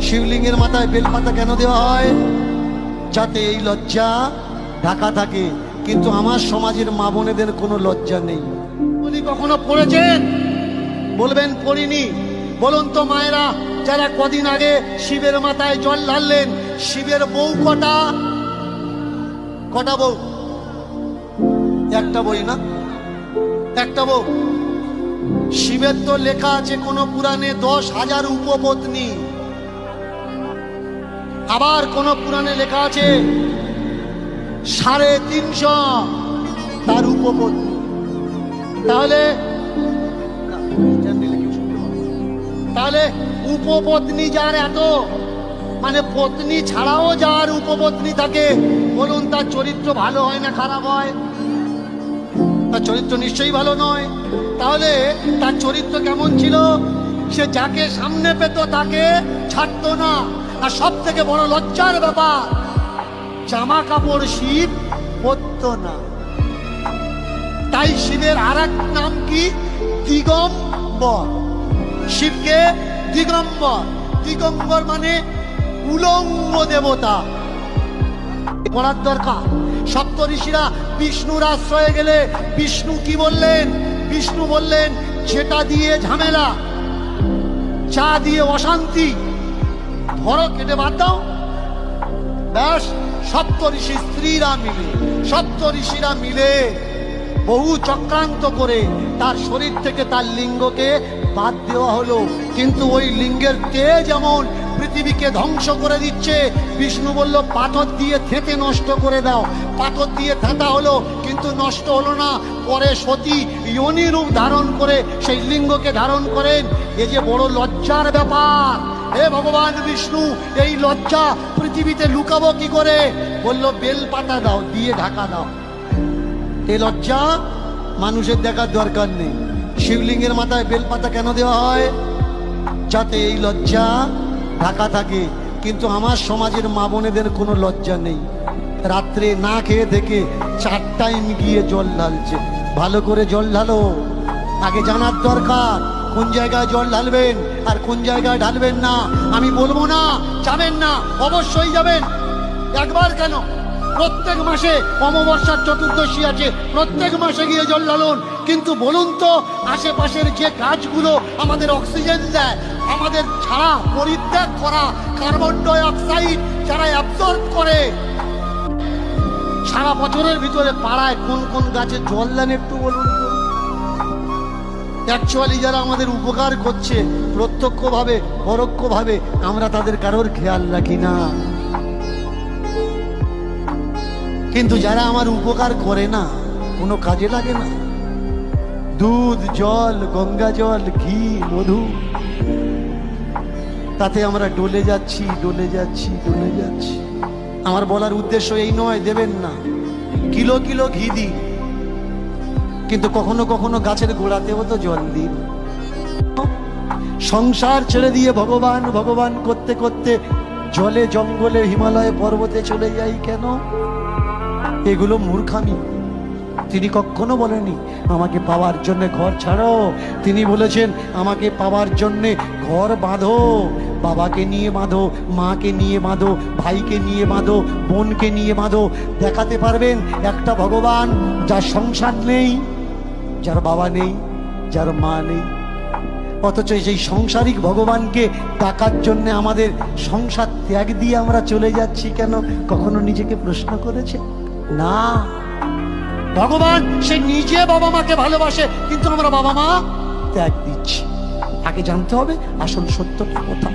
শিবলিঙ্গের মাথায় বেলপাতা কেন দেওয়া হয়? যাতে এই লজ্জা ঢাকা থাকে। কিন্তু আমার সমাজের মা বোনেদের কোনো লজ্জা নেই। উনি কখনো পড়েছেন? বলবেন পড়িনি। বলুন তো মায়েরা যারা কদিন আগে শিবের মাথায় জল ঢাললেন শিবের বউ কটা? কটা বউ? একটা বই না? একটা বউ? শিবের তো লেখা আছে কোনো পুরাণে দশ হাজার উপপত্নী। আবার কোন পুরাণে লেখা আছে, সাড়ে তিনশো তার উপপত্নী। তাহলে তাহলে উপপত্নী যার এত মানে পত্নী ছাড়াও যার উপপত্নী থাকে, বলুন তার চরিত্র ভালো হয় না খারাপ হয়? তার চরিত্র নিশ্চয়ই ভালো নয়। তাহলে তার চরিত্র কেমন ছিল? সে যাকে সামনে পেত তাকে ছাড়তো না। আর সব থেকে বড় লজ্জার ব্যাপার জামা কাপড় শিব পরতো না। তাই শিবের আর নাম কি? দিগম্বর। শিবকে দিগম্বর। দিগম্বর মানে উলঙ্গ দেবতা। পড়ার দরকার, সপ্ত ঋষিরা বিষ্ণুর আশ্রয়ে গেলে বিষ্ণু কি বললেন? বিষ্ণু বললেন সেটা দিয়ে ঝামেলা, চা দিয়ে অশান্তি ধরো, কেটে বাদ দাও। ব্যাস, সপ্ত ঋষি স্ত্রীরা মিলে, সপ্ত ঋষিরা মিলে বহু চক্রান্ত করে তার শরীর থেকে তার লিঙ্গকে বাদ দেওয়া হলো। কিন্তু ওই লিঙ্গের তেজ যেমন পৃথিবীকে ধ্বংস করে দিচ্ছে, বিষ্ণু বলল, পাথর দিয়ে থেঁতে নষ্ট করে দাও। পাথর দিয়ে থেঁতা হলো, কিন্তু নষ্ট হলো না। পরে সতী ইয়নি রূপ ধারণ করে সেই লিঙ্গকে ধারণ করেন। এ যে বড় লজ্জার ব্যাপার। হে ভগবান বিষ্ণু, এই লজ্জা পৃথিবীতে লুকাবো কি করে? বলল, বেল পাতা দাও, দিয়ে ঢাকা দাও। এই লজ্জা মানুষের দেখার দরকার নেই। শিবলিঙ্গের মাথায় বেলপাতা কেন দেওয়া হয়? যাতে এই লজ্জা ঢাকা থাকে। কিন্তু আমার সমাজের মা বোনেদের কোনো লজ্জা নেই। রাত্রে না খেয়ে থেকে চার টাইম গিয়ে জল ঢালছে। ভালো করে জল ঢালো। আগে জানার দরকার। কোন জায়গায় জল ঢালবেন আর কোন জায়গায় ঢালবেন না? আমি বলব না, যাবেন না, অবশ্যই যাবেন। একবার কেন? প্রত্যেক মাসে অমাবস্যার চতুর্দশী আছে, প্রত্যেক মাসে গিয়ে জল ঢালুন। কিন্তু বলুন তো, আশেপাশের যে গাছগুলো আমাদের অক্সিজেন দেয়, আমাদের ছাড়া পরিত্যাগ করা, কার্বন ডাই অক্সাইড যারা অ্যাবজর্ব করে, সারা বছরের ভিতরে পাড়ায় কোন কোন গাছে জল দেন একটু বলুন তো। অ্যাকচুয়ালি যারা আমাদের উপকার করছে, প্রত্যক্ষভাবে, পরোক্ষভাবে, আমরা তাদের কারোর খেয়াল রাখি না। কিন্তু যারা আমার উপকার করে না, কোনো কাজে লাগে না। দুধ, জল, গঙ্গা জল, ঘি, মধু, তাতে আমরা ডলে যাচ্ছি ডলে যাচ্ছি ডলে যাচ্ছি। আমার বলার উদ্দেশ্য এই নয়, দেবেন না। কিলো কিলো ঘি দিন। কিন্তু কখনো কখনো গাছের গোড়াতেও তো জল দিন সংসার ছেড়ে দিয়ে ভগবান ভগবান করতে করতে জলে জঙ্গলে হিমালয়ে পর্বতে চলে যাই কেন? এগুলো মূর্খামি। তিনি কখনো বলেনি আমাকে পাওয়ার জন্য ঘর ছাড়ো। তিনি বলেছেন, আমাকে পাওয়ার জন্য ঘর বাঁধো। বাবাকে নিয়ে বাঁধো, মাকে নিয়ে বাঁধো, ভাইকে নিয়ে বাঁধো, বোনকে নিয়ে বাঁধো। দেখাতে পারবেন একটা ভগবান যার সংসার নেই। যার বাবা নেই, যার মা নেই। অথচ সেই সংসারিক ভগবানকে ডাকার জন্য আমাদের সংসার ত্যাগ দিয়ে আমরা চলে যাচ্ছি কেন? কখনো নিজেকে প্রশ্ন করেছে? না। ভগবান, সে নিজে বাবা মাকে ভালোবাসে, কিন্তু আমরা বাবা মা ত্যাগ দিচ্ছি। আগে জানতে হবে আসল সত্যটা কোথায়?